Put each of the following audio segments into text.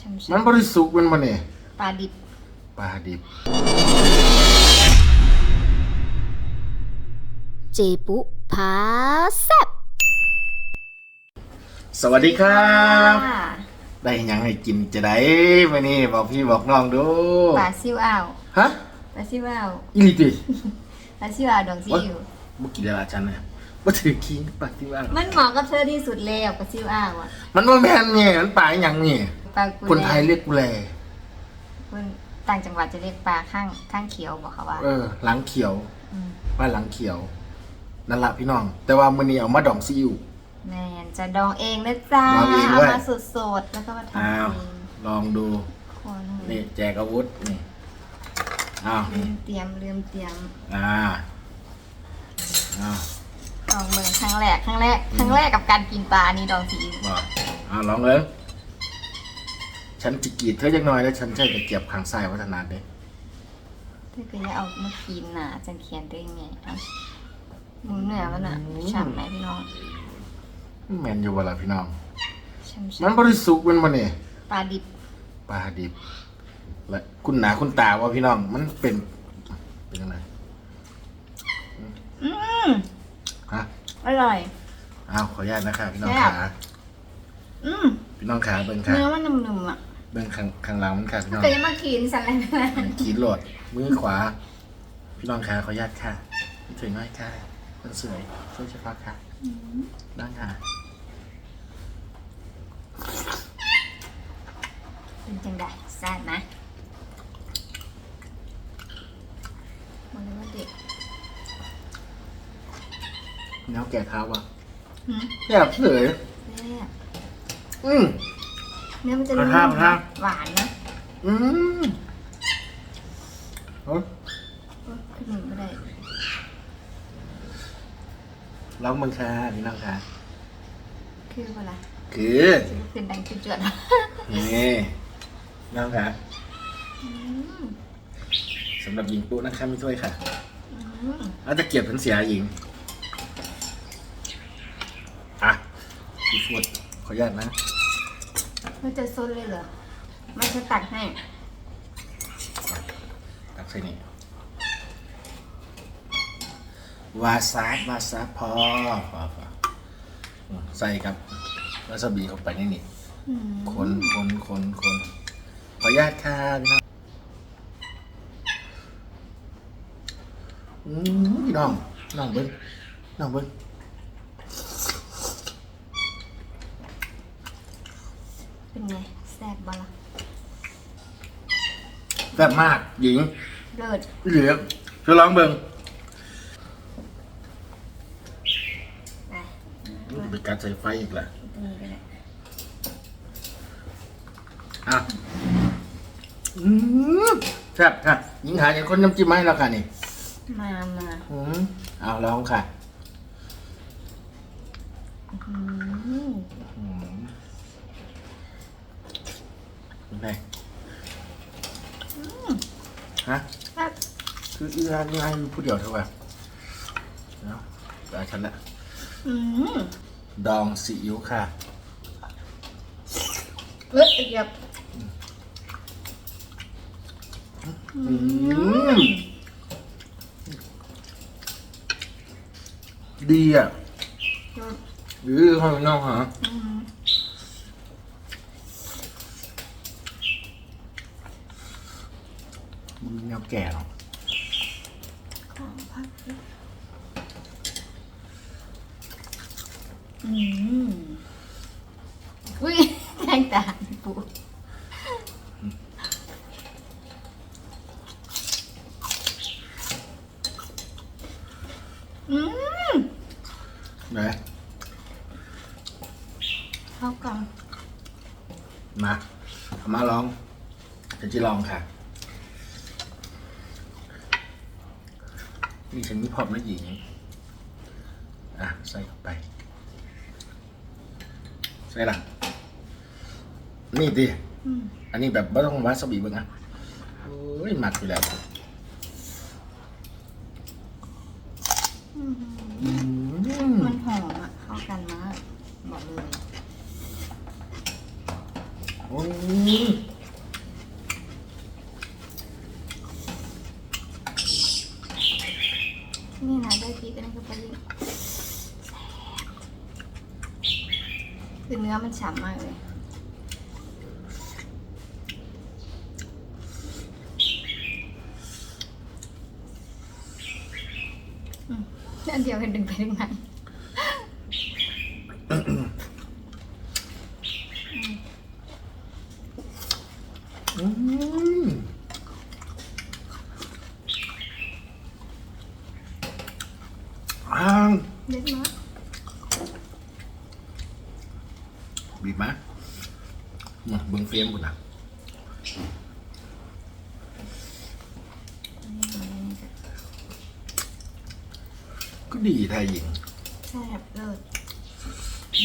ช่ำมันบริสุทธิ์มันมาเนี่ยๆปลาดิบปลาดิบ เจปุพาแซบสวัสดีครับได้หยังให้กินจะได้มานี่บอกพี่บอกน้องดูปลาซิวอ้าวฮะปลาซิวอ้าวอีหลิติปลาซิวอ้าวดองซิวบุกินได้ละฉันนะบ่ถือขี้ปลาที่ว่ามันเหมาะกับเธอที่สุดแล้วปลาซิวอ้าวอะมันว่าแม่นเนี่ยมันปลาอหยังนี่ ปลากุคนไทยเรียกกุแลคนต่างจังหวัดจะเรียกปลาข้างข้างเขียวบอกเขาว่าเออ หลังเขียวมปลาหลังเขียวนั่นละพี่น้อง แต่ว่ามื้อนี้เอามาดองซีอิ๊ว แม่นจะดองเองนะจ๊ะดองเองเอาด้วย มาสดๆแล้วก็มาทำอ้าวเองลองดู คนนี่แจกอาวุธนี่อ้าวลืมเตรียมลืมเตรียมอ่าอ้าวลองเมืองครั้งแรกครั้งแรกครั้งแรกกับการกินปลานี่ดองซีอิ๊วบอกอ้าวลองเลย ฉันจิกรีดเธอจักหน่อยแล้วฉันใช้กระเจี๊ยบข้างซ้ายวัฒนาเด้ถ้าเกิดจะเอามากินน่ะจะเขียนได้ยังไงเอาหมูเหนือมันอะฉ่ำไหมพี่น้องแมนอยู่เวลาพี่น้อง ฉ่ำมันบริสุทธิ์มันมาเนี่ยๆปลาดิบปลาดิบ และคุณหนาคุณตาว่าพี่น้อง มันเป็น เป็นยังไงอืมฮะอร่อย อ้าวขออนุญาตนะครับพี่น้องแซ่บ ขาอืมพี่น้องขาเบิ้งขาเนื้อมันนุ่มๆอะ เบิ้งข้างข้างหลังมันขาพี่น้องก็ยังมากินสั่นอะไรนะขีดโหลดมือขวา พี่น้องขาขออนุญาตค่ะพี่ถอยน้อยค่ะคนสวยช่วยเฉพาะค่ะด้านค่ะเป็นจังไดแซ่บนะมันเลยว่าเด็กแนวแก่เท้าวะหืมแซ่บเสยแซ่บอืม เนื้อมันจะกระนุ่ทะมกระทะ หวานนะอืมเอาโอ๊ยขึ้นหนึ่งไม่ได้ลองเบิ้งค่ะพี่น้องค่ะคือเวลาคือจะขึ้นดังจุดจวดนี่น้องค่ะอืมสำหรับหญิงปุ๊นะคะไม่ถ้วยค่ะอืมอาจจะเกียบพันเสียหญิงอะพี่ฟดขออนุญาตนะ มันจะซนเลยเหรอ มันจะตัดให้ ตักใส่นี่วาซาบวาซาบพอพอพอใส่กับวาซาบิเข้าไปนี่นี่คนคนคนคนขออนุญาตค่ะพี่น้องอืมพี่น้องน้องเบิ้งน้องเบิ้ง เป็นไงแซ่บบ้าล่ะแซ่บมากหญิงเลิศเหลือช่วยลองเบิ้งไปไปกัดใส่ไฟอีกแหละตรงนี้ก็ได้อะอืมแซ่บค่ะหญิงหาอย่างคนน้ำจิ้มมาให้แล้วค่ะนี่มามาอืมเอาลองค่ะ อืม อืม เป็นไงฮะครับคืออีรานนี่ให้ผู้เดียวเท่าไหร่เนาะตาฉันละอืมดองซีอิ๊วค่ะเฮ้ยเดี๋ยวอืมดีอะหรือข้างนอกฮะ อืม มึง แนวแก่หรอของพักอืมอุ้ยแทงตาปู อืม ไหน เข้ากัน มาเอามาลองจะจะลองค่ะ นี่ฉันมีพร้อมนะหญิง อะ ใส่เข้าไป ใส่ละนี่ดิอันนี้แบบไม่ต้องวาซาบิบ้างอะโอ้ยหมักอยู่แล้วมันหอมอะ เข้ากันมากบอกเลย โอ้ย นี่นะได้พริกอันนี้ก็ไปยิ่งคือเนื้อมันฉ่ำมากเลยอืมอันเดียวกันดึงไปดึงมาอืมอ้าวเล็กน้อย บีบมา เนี่ยเบิ้งเฟียมกูนะอันนี้อันนี้ก็ก็ดีไทยหญิงแซ่บเลิศ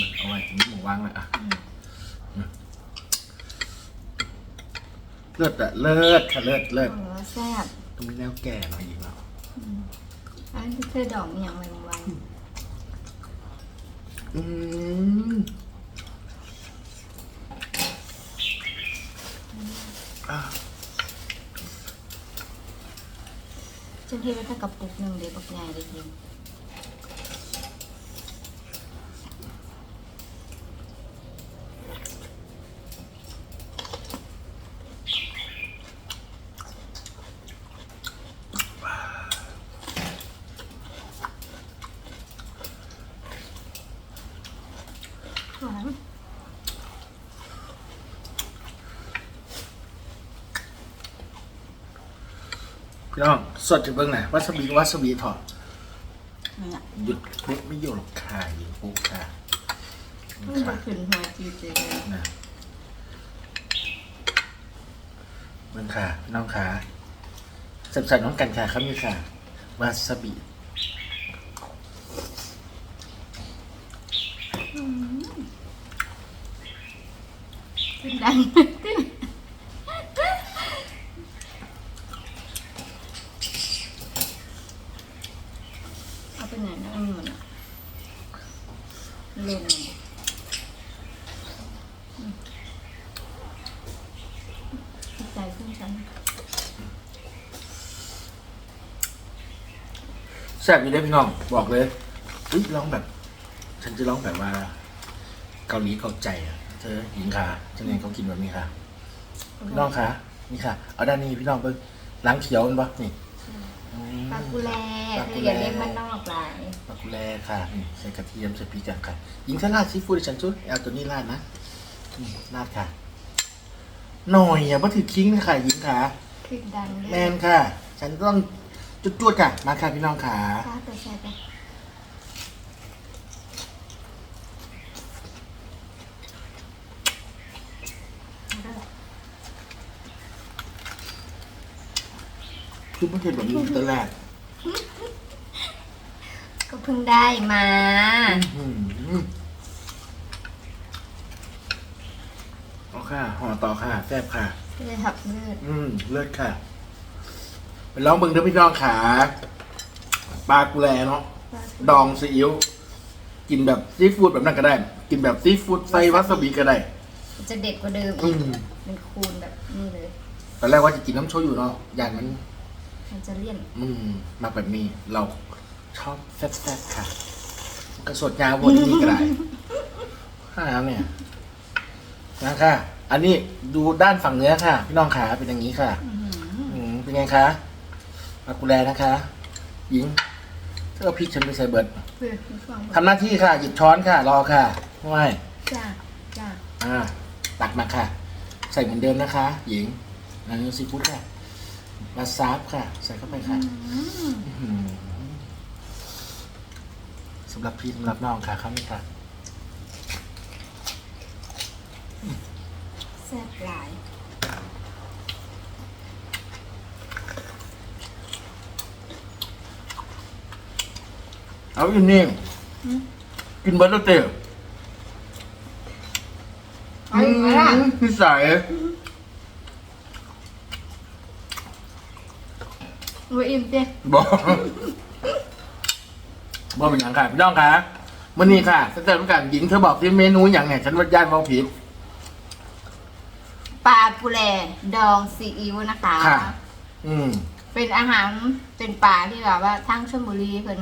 มันเอาไว้นี่หมูวางเลยอะอืมเลิศอะเลิศค่ะเลิศเลิศโอ้แซ่บต้องมีแนวแก่หน่อยอีกแล้วอันนี้คือดอกอหย่างไรไว้อืมอะ ฉันเทไว้ถ้ากระปุกหนึ่งเดี๋ยวปักใหญ่เลยจริ พี่น้องสดจะเบิ้งไหนวาซาบิวาซาบิถอดนี่อะหยุดปุ๊บไม่อยู่หรอกค่ะหญิงปุ๊บค่ะมันจะขึ้นหัวจีจีเลยนะเบิ้งค่ะพี่น้องค่ะสับสันน้องกันค่ะครับนี่ค่ะวาซาบิขึ้นดังเอาไปไหนนะอันนี้มันอะเล่นมันอืม ใจขึ้นฉันแซ่บอยู่ได้อพี่น้องบอกเลยอุ้ยร้องแบบ ฉันจะร้องแบบว่า เกาหลีเกาใจอะเธอหญิงค่ะฉันเองเขากินแบบนี้ค่ะพี่น้องคะนี่ค่ะ เอาด้านนี้พี่น้องเบิ้งล้างเขียวมันปะนี่อืมปลากุแลปลากุคือแลอย่าเรียกมันนอกหลายปลากุแลค่ะนี่ใส่กระเทียมใส่พริกจังค่ะหญิงถ้าราดซีฟู้ดให้ฉันช่วยเอาตัวนี้ราดนะอืมราดค่ะ หน่อยอย่ามาถือคิงนะค่ะหญิงค่ะขึ้นดังเลยแมนค่ะ ฉันต้องจุดจวดๆค่ะ มาค่ะพี่น้องค่ะข้าตัวแซ่บไปคือไม่เคยแบบนี้ตั้งแต่แรกก็เพิ่งได้มา อื้อหือเอาค่ะห่อต่อค่ะ แซ่บค่ะก็เลยหับเลือดอืมเลิศค่ะไปลองเบิ่งเด้อพี่น้องขาปลากุแลเนาะดองซีอิ๊วกินแบบซีฟู้ดแบบนั้นก็ได้ กินแบบซีฟู้ดใส่วาซาบิก็ได้ จะเด็ดกว่าเดิมอือีกม เป็นคูณแบบนี้เลย ตอนแรกว่าจะกินน้ำโชยุเนาะอย่างนั้น มันจะเลี่ยนอืมมาแบบนี้เราชอบแซ่บๆค่ะกระสดยาวบนนี้ก็ได้ห้าเนี่ยนะค่ะ อันนี้ดูด้านฝั่งเนื้อค่ะ พี่น้องขาเป็นอย่างนี้ค่ะ อืมเป็นไงคะปลากุแลนะคะ หญิงเธอเอาพริกฉันไปใส่เบิร์ดเพื่อคุณฟังทำหน้าที่ค่ะ หยิบช้อนค่ะ รอค่ะไม่ จ้าจ้าอ่าตักมาค่ะ ใส่เหมือนเดิมนะคะ หญิงอันนี้ซีฟู้ดค่ะมาซาบค่ะ ใส่เข้าไปค่ะอื้อหือสำหรับพี่สำหรับน้องค่ะเข้านี่ค่ะ แซ่บหลายเอาอยู่นี่อืมกินเบิร์ดแล้วเต๋อเอาอีกไหมล่ะนิสัยไว้อิ่มเจ้บอกบอกเป็นอย่างค่ะพี่น้องค่ะมื่อนี้ค่ะสเต็ปการหญิงเธอบอกที่เมนูอย่างเนี่ยฉันว่าย่านเมาผิด ปลากุแลดองซีอิ๊วนะคะ ค่ะ อืม เป็นอาหารเป็นปลาที่แบบว่าทั้งชลบุรีเพิ่น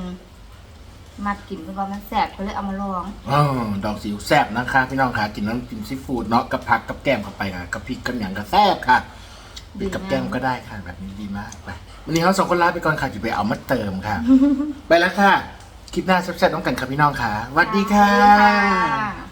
มากินเพราะว่ามันแสบก็เลยเอามาลองอ๋อดอกสิวแซ่บนะคะ พี่น้องค่ะกินน้ำจิ้มซีฟู้ดเนาะกับผักกับแก้มเข้าไปค่ะกับพริกกับหยังกับแซ่บค่ะดีกับมากแก้มก็ได้ค่ะ แบบนี้ดีมากไปวันนี้เราสองคนลาไปก่อนค่ะจะไปเอามาเติมค่ะ ไปแล้วค่ะ คลิปหน้าแซ่บๆน้องกันค่ะพี่น้องค่ะสวัสดีค่ะสวัสดีค่ะ